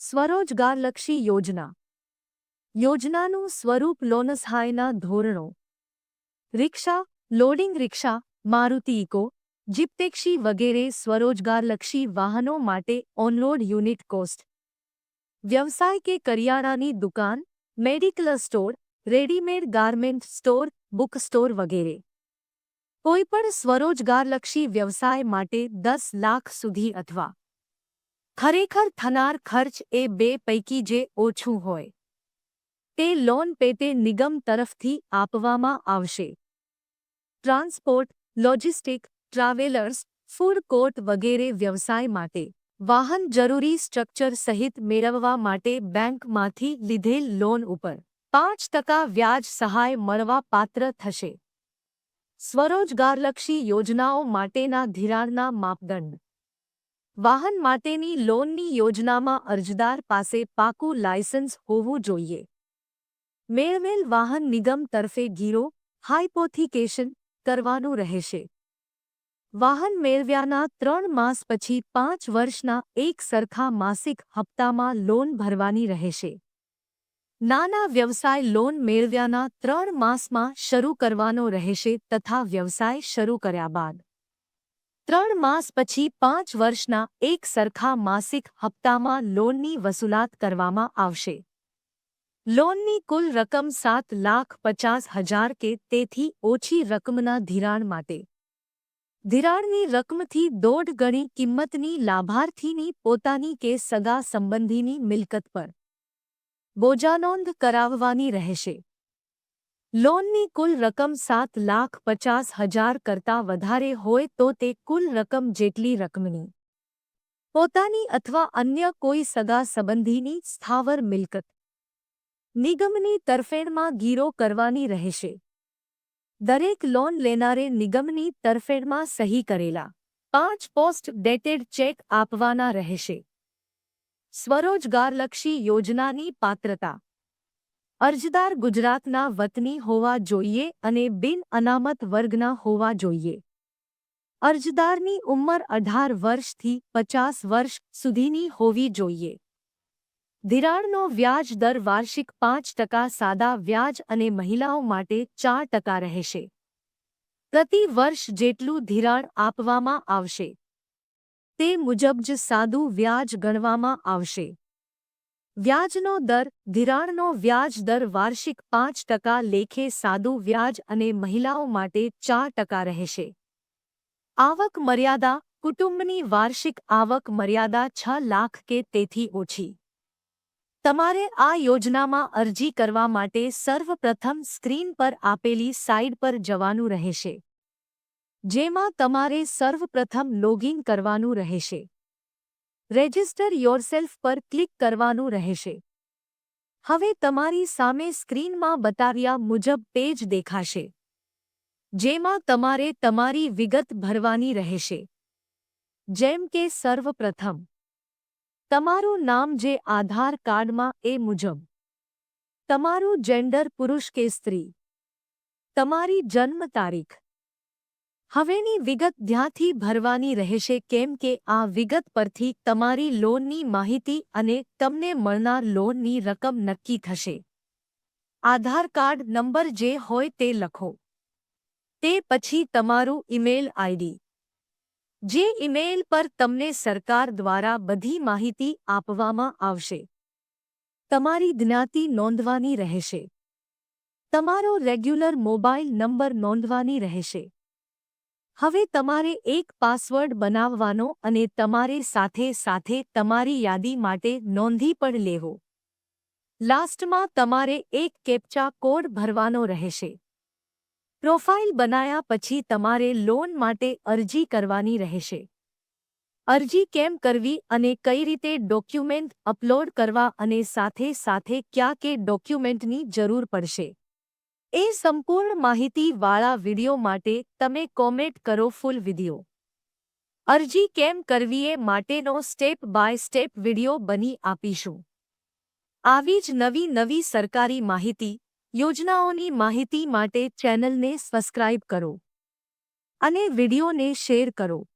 સ્વરોજગારલક્ષી યોજના. યોજનાનું સ્વરૂપ લોન સહાયના ધોરણો. Rickshaw, loading rickshaw, Maruti Eco jeep taxi વગેરે સ્વરોજગારલક્ષી વાહનો માટે ઓનલોડ યુનિટ કોસ્ટ. વ્યવસાય કે કરિયાણાની દુકાન, medical store, readymade garment store, book store વગેરે. કોઈપણ સ્વરોજગારલક્ષી વ્યવસાય માટે દસ લાખ સુધી અથવા ખરેખર થનાર ખર્ચ એ બે પૈકી જે ઓછું હોય, તે લોન પેટે નિગમ તરફથી આપવામાં આવશે. Transport, logistic, travellers, food court વગેરે વ્યવસાય માટે વાહન જરૂરી સ્ટ્રક્ચર સહિત મેળવવા માટે બેંકમાંથી લીધેલ લોન ઉપર પાંચ ટકા વ્યાજ સહાય મળવા પાત્ર થશે. સ્વરોજગારલક્ષી યોજનાઓ માટેના ધિરાણના માપદંડ વાહન માટેની લોનની યોજનામાં અરજદાર પાસે પાકું લાયસન્સ હોવું જોઈએ. મેળવેલ વાહન નિગમ તરફે ગીરો હાઇપોથિકેશન કરવાનું રહેશે. વાહન મેળવ્યાના ત્રણ માસ પછી પાંચ વર્ષના એક સરખા માસિક હપ્તામાં લોન ભરવાની રહેશે. નાના વ્યવસાય લોન મેળવ્યાના ત્રણ માસમાં શરૂ કરવાનો રહેશે તથા વ્યવસાય શરૂ કર્યા બાદ. ત્રણ માસ પછી પાંચ વર્ષના એક સરખા માસિક હપ્તામાં લોનની વસૂલાત કરવામાં આવશે. લોનની કુલ રકમ સાત લાખ પચાસ હજાર કે તેથી ઓછી રકમના ધિરાણ માટે. ધિરાણની રકમથી દોઢ ગણી કિંમતની લાભાર્થીની પોતાની કે સગા સંબંધીની મિલકત પર. બોજાનોંધ કરાવવાની રહેશે. લોનની કુલ રકમ સાત લાખ પચાસ હજાર કરતાં વધારે હોય તો તે કુલ રકમ જેટલી રકમની પોતાની અથવા અન્ય કોઈ સગા સંબંધીની સ્થાવર મિલકત નિગમની તરફેણમાં ગીરો કરવાની રહેશે. દરેક લોન લેનારે નિગમની તરફેણમાં સહી કરેલા પાંચ પોસ્ટ ડેટેડ ચેક આપવાના રહેશે. સ્વરોજગારલક્ષી યોજનાની પાત્રતા અરજદાર ગુજરાતના વતની હોવા જોઈએ અને બિન અનામત વર્ગના હોવા જોઈએ. અરજદારની ઉંમર અઢાર વર્ષથી પચાસ વર્ષ સુધીની હોવી જોઈએ. ધિરાણનો વ્યાજ દર વાર્ષિક પાંચ ટકા સાદા વ્યાજ અને મહિલાઓ માટે ચાર ટકા રહેશે. પ્રતિ વર્ષ જેટલું ધિરાણ આપવામાં આવશે. તે મુજબ જ સાદું વ્યાજ ગણવામાં આવશે. વ્યાજનો દર, ધિરાણનો વ્યાજ દર વાર્ષિક પાંચ ટકા લેખે સાદું વ્યાજ અને મહિલાઓ માટે ચાર ટકા રહેશે. આવક મર્યાદા, કુટુંબની વાર્ષિક આવક મર્યાદા છ લાખ કે તેથી ઓછી. તમારે આ યોજનામાં અરજી કરવા માટે સર્વપ્રથમ સ્ક્રીન પર આપેલી સાઇટ પર જવાનું રહેશે. જેમાં તમારે સર્વપ્રથમ લોગિન કરવાનું રહેશે. રેજિસ્ટર યોરસેલ્ફ પર ક્લિક કરવાનું રહેશે. હવે તમારી સામે સ્ક્રીનમાં બતાવ્યા મુજબ પેજ દેખાશે. જેમાં તમારે તમારી વિગત ભરવાની રહેશે. જેમ કે સર્વપ્રથમ, તમારું નામ જે આધાર કાર્ડમાં એ મુજબ. તમારું જેન્ડર પુરુષ કે સ્ત્રી. તમારી જન્મ તારીખ. હવેની વિગત ધ્યાનથી ભરવાની રહેશે કેમ કે આ વિગત પરથી તમારી લોનની માહિતી અને તમને મળનાર લોનની રકમ નક્કી થશે. આધાર કાર્ડ નંબર જે હોય તે લખો. તે પછી તમારું ઇમેલ આઈડી. જે ઇમેલ પર તમને સરકાર દ્વારા બધી માહિતી આપવામાં આવશે. તમારી જ્ઞાતિ નોંધવાની રહેશે. તમારો રેગ્યુલર મોબાઈલ નંબર નોંધવાની રહેશે. હવે તમારે એક પાસવર્ડ બનાવવાનો અને તમારે સાથે સાથે તમારી યાદી માટે નોંધી પણ લેવો. લાસ્ટમાં તમારે એક કેપ્ચા કોડ ભરવાનો રહેશે. પ્રોફાઇલ બનાયા પછી તમારે લોન માટે અરજી કરવાની રહેશે. અરજી કેમ કરવી અને કઈ રીતે ડોક્યુમેન્ટ અપલોડ કરવા અને સાથે સાથે ક્યાં કે ડોક્યુમેન્ટની જરૂર પડશે. એ સંપૂર્ણ માહિતીવાળા વિડિયો માટે તમે કોમેન્ટ કરો ફૂલ વિડિયો. અરજી કેમ કરવી એ માટેનો સ્ટેપ બાય સ્ટેપ વિડિયો બની આપીશું. આવી જ નવી નવી સરકારી માહિતી, યોજનાઓની માહિતી માટે ચેનલને સબસ્ક્રાઇબ કરો. અને વિડિયોને શેર કરો.